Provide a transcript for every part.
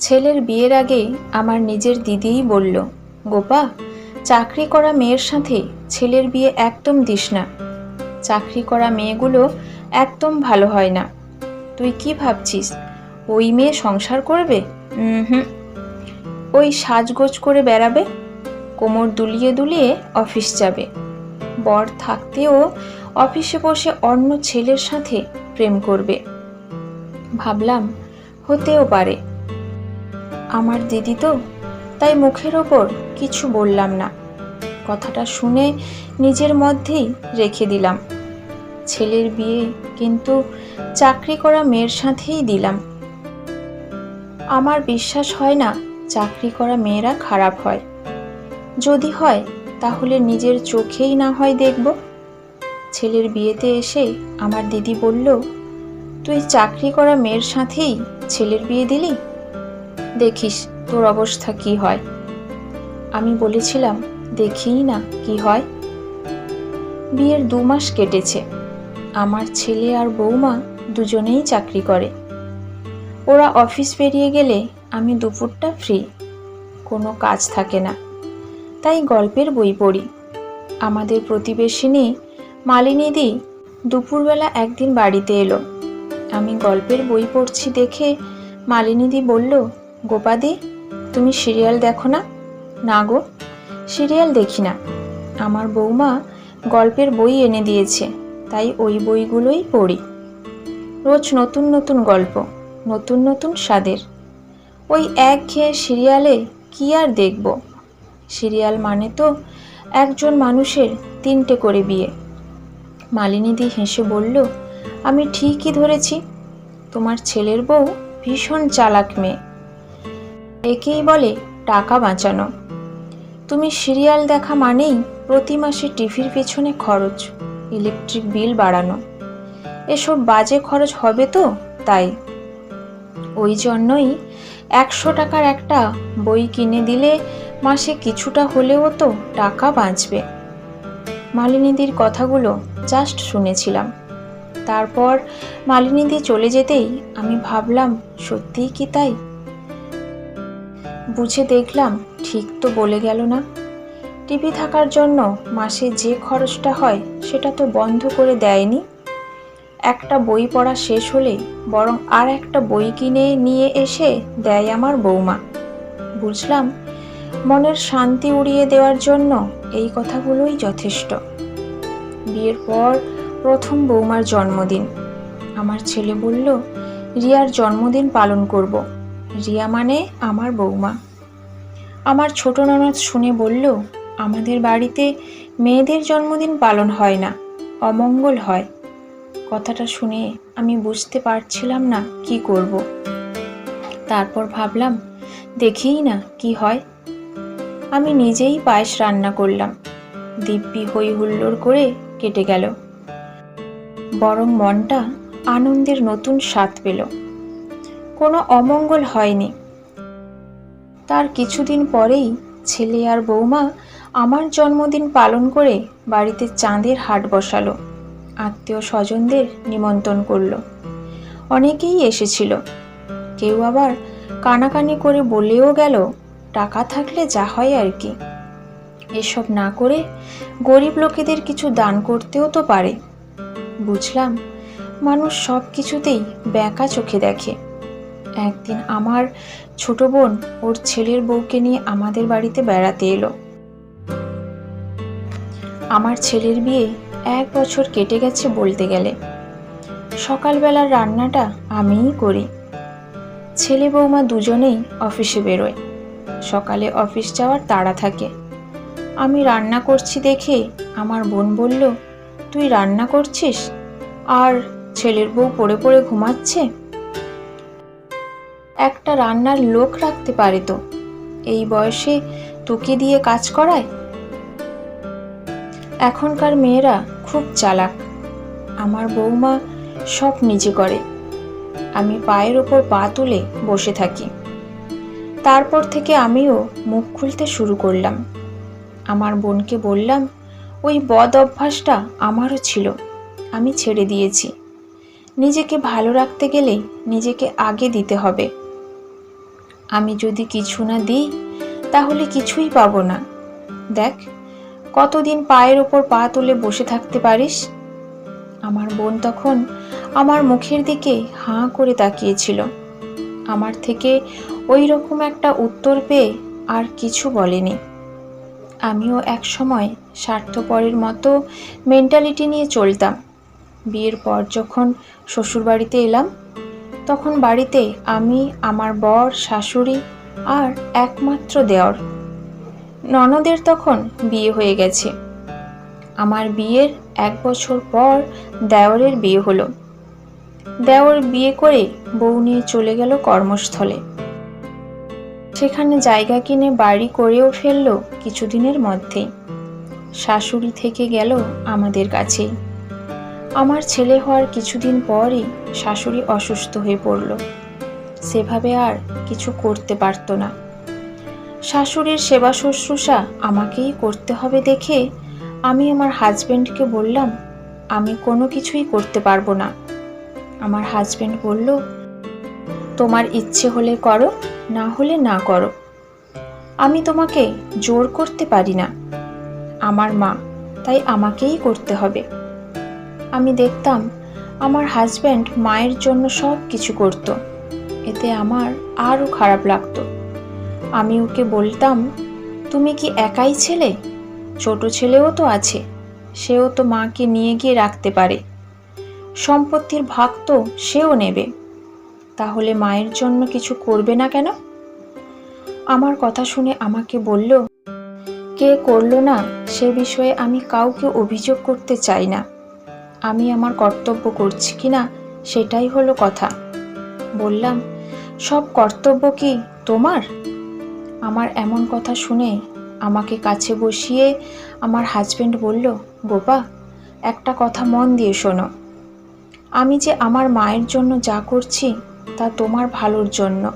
ছেলের বিয়ের আগে আমার নিজের দিদিই বলল, গোপা, চাকরি করা মেয়ের সাথে ছেলের বিয়ে একদম দিস না। চাকরি করা মেয়েগুলো একদম ভালো হয় না। তুই কি ভাবছিস, ওই মেয়ে সংসার করবে? হুম। ওই সাজগোজ করে বেড়াবে, কোমর দুলিয়ে দুলিয়ে অফিস যাবে। বর থাকতেও অফিসে বসে অন্য ছেলের সাথে প্রেম করবে। ভাবলাম, হতেও পারে। আমার দিদি তো? তাই মুখের ওপর কিছু বললাম না। কথাটা শুনে নিজের মধ্যেই রেখে দিলাম। ছেলের বিয়ে কিন্তু চাকরি করা মেয়ের সাথেই দিলাম। আমার বিশ্বাস হয় না চাকরি করা মেয়েরা খারাপ হয়। যদি হয়, তাহলে নিজের চোখেই না হয় দেখব। ছেলের বিয়েতে এসে আমার দিদি বলল, তুই চাকরি করা মেয়ের সাথেই ছেলের বিয়ে দিলি? দেখিস তোর অবস্থা কি হয়। আমি বলেছিলাম দেখিই না কি হয়? বিয়ের দু মাস কেটেছে। আমার ছেলে আর বৌমা দুজনেই চাকরি করে। ওরা অফিস পেরিয়ে গেলে আমি দুপুরটা ফ্রি। কোনো কাজ থাকে না। তাই গল্পের বই পড়ি। আমাদের প্রতিবেশিনী মালিনীদি দুপুরবেলা একদিন বাড়িতে এলো। আমি গল্পের বই পড়ছি দেখে মালিনীদি বলল গোপাদি, তুমি সিরিয়াল দেখো না? না গো, সিরিয়াল দেখি না। আমার বৌমা গল্পের বই এনে দিয়েছে, তাই ওই বইগুলোই পড়ি। রোজ নতুন নতুন গল্প, নতুন নতুন স্বাদের। ওই এক ঘেয়ে সিরিয়ালে কি আর দেখব? সিরিয়াল মানে তো একজন মানুষের তিনটে করে বিয়ে। মালিনীদি হেসে বলল, আমি ঠিকই ধরেছি। তোমার ছেলের বউ ভীষণ চালাক মেয়ে। একেই বলে টাকা বাঁচানো। তুমি সিরিয়াল দেখা মানেই প্রতি মাসে টিভির পেছনে খরচ, ইলেকট্রিক বিল বাড়ানো। এসব বাজে খরচ হবে তো, তাই। ওই জন্যই একশো টাকার একটা বই কিনে দিলে মাসে কিছুটা হলেও তো টাকা বাঁচবে। মালিনীদির কথাগুলো জাস্ট শুনেছিলাম। তারপর মালিনীদি চলে যেতেই আমি ভাবলাম, সত্যিই কি তাই? বুঝে দেখলাম ঠিক তো বলে গেল না। টিভি থাকার জন্য মাসে যে খরচটা হয় সেটা তো বন্ধ করে দেয়নি। একটা বই পড়া শেষ হলে বরং আর একটা বই কিনে নিয়ে এসে দেয় আমার বৌমা। বুঝলাম মনের শান্তি উড়িয়ে দেওয়ার জন্য এই কথাগুলোই যথেষ্ট। বিয়ের পর প্রথম বৌমার জন্মদিন। আমার ছেলে বলল, রিয়ার জন্মদিন পালন করব। রিয়া মানে আমার বৌমা। আমার ছোট ননদ শুনে বলল, আমাদের বাড়িতে মেয়েদের জন্মদিন পালন হয় না, অমঙ্গল হয়। কথাটা শুনে আমি বুঝতে পারছিলাম না কি করব। তারপর ভাবলাম, দেখেই না কি হয়। আমি নিজেই পায়েস রান্না করলাম। দিব্যি হই হুল্লোড় করে কেটে গেল। বরং মনটা আনন্দের নতুন স্বাদ পেল। কোনো অমঙ্গল হয়নি। তার কিছুদিন পরেই ছেলে আর বৌমা আমার জন্মদিন পালন করে বাড়িতে চাঁদের হাট বসালো। আত্মীয় স্বজনদের নিমন্ত্রণ করল। অনেকেই এসেছিল। কেউ আবার কানাকানি করে বলেও গেল, টাকা থাকলে যা হয় আর কি। এসব না করে গরিব লোকেদের কিছু দান করতেও তো পারে। বুঝলাম মানুষ সব কিছুতেই ব্যাকা চোখে দেখে। একদিন আমার ছোট বোন ওর ছেলের বউকে নিয়ে আমাদের বাড়িতে বেড়াতে এলো। আমার ছেলের বিয়ে এক বছর কেটে গেছে বলতে গেলে। সকালবেলার রান্নাটা আমিই করি। ছেলে বৌমা দুজনেই অফিসে বেরোয়। সকালে অফিস যাওয়ার তাড়া থাকে। আমি রান্না করছি দেখে আমার বোন বলল, তুই রান্না করছিস? আর ছেলের বউ পড়ে পড়ে ঘুমাচ্ছে? একটা রান্নার লোক রাখতে পারে তো। এই বয়সে তোকে দিয়ে কাজ করায়? এখনকার মেয়েরা খুব চালাক। আমার বৌমা সব নিজে করে। আমি পায়ের ওপর পা তুলে বসে থাকি। তারপর থেকে আমিও মুখ খুলতে শুরু করলাম। আমার বোনকে বললাম, ওই বদ অভ্যাসটা আমারও ছিল। আমি ছেড়ে দিয়েছি। নিজেকে ভালো রাখতে গেলে নিজেকে আগে দিতে হবে। আমি যদি কিছু না দিই, তাহলে কিছুই পাবো না। দেখ, কতদিন পায়ের ওপর পা তুলে বসে থাকতে পারিস? আমার বোন তখন আমার মুখের দিকে হাঁ করে তাকিয়েছিল। আমার থেকে ওই রকম একটা উত্তর পেয়ে আর কিছু বলেনি। আমিও এক সময় স্বার্থপরের মতো মেন্টালিটি নিয়ে চলতাম। বিয়ের পর যখন শ্বশুরবাড়িতে এলাম তখন বাড়িতে আমি, আমার বর, শাশুড়ি আর একমাত্র দেওর। ননদের তখন বিয়ে হয়ে গেছে। আমার বিয়ের এক বছর পর দেওরের বিয়ে হলো। দেওর বিয়ে করে বউ নিয়ে চলে গেল কর্মস্থলে। সেখানে জায়গা কিনে বাড়ি করেও ফেলল কিছুদিনের মধ্যেই শাশুড়ি থেকে গেল আমাদের কাছেই। আমার ছেলে হওয়ার কিছুদিন পরই শাশুড়ি অসুস্থ হয়ে পড়ল। সেভাবে আর কিছু করতে পারতো না। শাশুড়ির সেবা শুশ্রূষা আমাকেই করতে হবে দেখে আমি আমার হাজব্যান্ডকে বললাম, আমি কোনো কিছুই করতে পারব না। আমার হাজব্যান্ড বলল, তোমার ইচ্ছে হলে করো, না হলে না করো। আমি তোমাকে জোর করতে পারি না। আমার মা, তাই আমাকেই করতে হবে। আমি দেখতাম আমার হাজব্যান্ড মায়ের জন্য সব কিছু করত। এতে আমার আরও খারাপ লাগতো। আমি ওকে বলতাম, তুমি কি একাই ছেলে? ছোট ছেলেও তো আছে, সেও তো মাকে নিয়ে গিয়ে রাখতে পারে। সম্পত্তির ভাগ তো সেও নেবে। তাহলে মায়ের জন্য কিছু করবে না কেন? আমার কথা শুনে আমাকে বলল, কে করল না সে বিষয়ে আমি কাউকে অভিযোগ করতে চাই না। আমি আমার কর্তব্য করছি কি না, সেটাই হলো কথা। বললাম, সব কর্তব্য কি তোমার? আমার এমন কথা শুনে আমাকে কাছে বসিয়ে আমার হাজবেন্ড বলল, গোপা, একটা কথা মন দিয়ে শোনো। আমি যে আমার মায়ের জন্য যা করছি, তা তোমার ভালোর জন্য।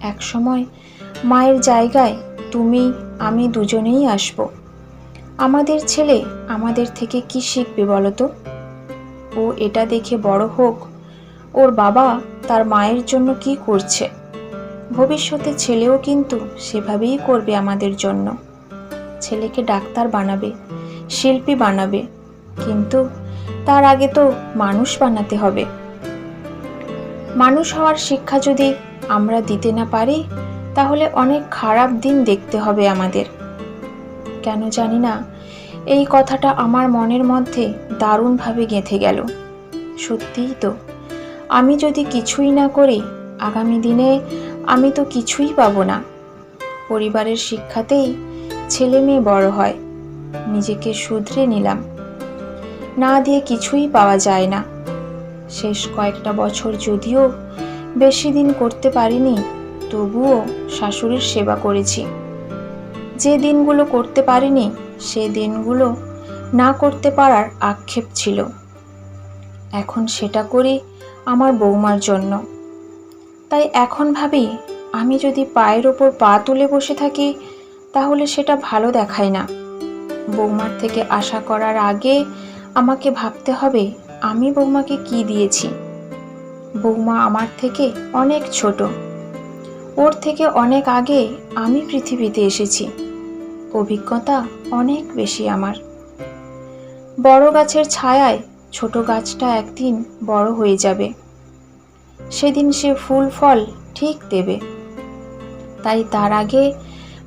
এক সময় মায়ের জায়গায় তুমি, আমি দুজনেই আসব। আমাদের ছেলে আমাদের থেকে কি শিখবে বলো তো? ও এটা দেখে বড় হোক, ওর বাবা তার মায়ের জন্য কি করছে? ভবিষ্যতে ছেলেও কিন্তু সেভাবেই করবে আমাদের জন্য। ছেলেকে ডাক্তার বানাবে, শিল্পী বানাবে, কিন্তু তার আগে তো মানুষ বানাতে হবে। মানুষ হওয়ার শিক্ষা যদি আমরা দিতে না পারি, তাহলে অনেক খারাপ দিন দেখতে হবে আমাদের। কেন জানি না এই কথাটা আমার মনের মধ্যে দারুণভাবে গেঁথে গেল। সত্যিই তো। আমি যদি কিছুই না করি, আগামী দিনে আমি তো কিছুই পাবো না। পরিবারের শিক্ষাতেই ছেলে মেয়ে বড় হয়, নিজেকে শুধরে নিলাম। না দিয়ে কিছুই পাওয়া যায় না। শেষ কয়েকটা বছর যদিও বেশি দিন করতে পারিনি, তবুও শাশুড়ির সেবা করেছি। যে দিনগুলো করতে পারিনি সে দিনগুলো না করতে পারার আক্ষেপ ছিল। এখন সেটা করি আমার বৌমার জন্য। তাই এখন ভাবি, আমি যদি পায়ের ওপর পা তুলে বসে থাকি, তাহলে সেটা ভালো দেখায় না। বৌমার থেকে আশা করার আগে আমাকে ভাবতে হবে, আমি বৌমাকে কি দিয়েছি? বৌমা আমার থেকে অনেক ছোট। ওর থেকে অনেক আগে আমি পৃথিবীতে এসেছি। অভিজ্ঞতা অনেক বেশি আমার। বড় গাছের ছায়ায় ছোট গাছটা একদিন বড় হয়ে যাবে। সেদিন সে ফুল ফল ঠিক দেবে। তাই তার আগে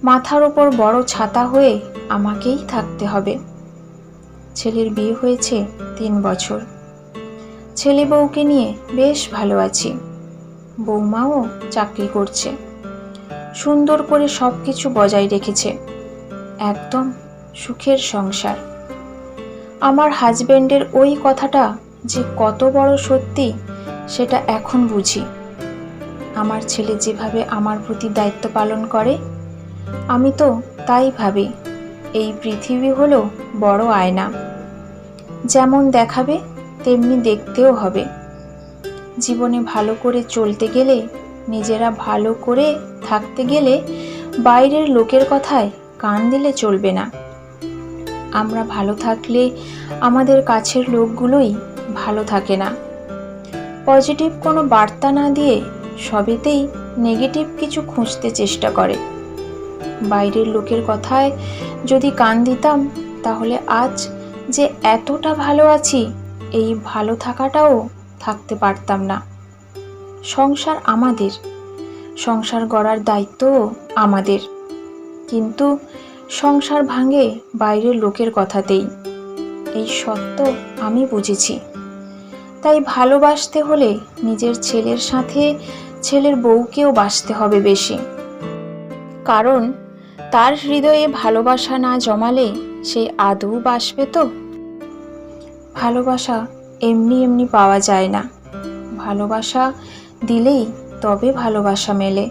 মাথার ওপর বড় ছাতা হয়ে আমাকেই থাকতে হবে। ছেলের বিয়ে হয়েছে তিন বছর। ছেলে বউকে নিয়ে বেশ ভালো আছি। বৌমাও চাকরি করছে। সুন্দর করে সব কিছু বজায় রেখেছে। একদম সুখের সংসার। আমার হাজবেন্ডের ওই কথাটা যে কত বড় সত্যি, সেটা এখন বুঝি। আমার ছেলে যেভাবে আমার প্রতি দায়িত্ব পালন করে, আমি তো তাই ভাবি, এই পৃথিবী হলো বড় আয়না। যেমন দেখাবে, তেমনি দেখতেও হবে। জীবনে ভালো করে চলতে গেলে, নিজেরা ভালো করে থাকতে গেলে, বাইরের লোকের কথায় কান দিলে চলবে না। আমরা ভালো থাকলে আমাদের কাছের লোকগুলোই ভালো থাকে না। পজিটিভ কোনো বার্তা না দিয়ে সবেতেই নেগেটিভ কিছু খুঁজতে চেষ্টা করে। বাইরের লোকের কথায় যদি কান দিতাম, তাহলে আজ যে এতটা ভালো আছি, এই ভালো থাকাটাও থাকতে পারতাম না। সংসার আমাদের, সংসার গড়ার দায়িত্বও আমাদের। কিন্তু সংসার ভাঙে বাইরের লোকের কথাতেই। এই সত্য আমি বুঝেছি। তাই ভালোবাসতে হলে নিজের ছেলের সাথে ছেলের বউকেও বাসতে হবে বেশি। কারণ তার হৃদয়ে ভালোবাসা না জমালে সে আদৌ বাসবে তো? ভালোবাসা এমনি এমনি পাওয়া যায় না। ভালোবাসা দিলেই তবে ভালোবাসা মেলে।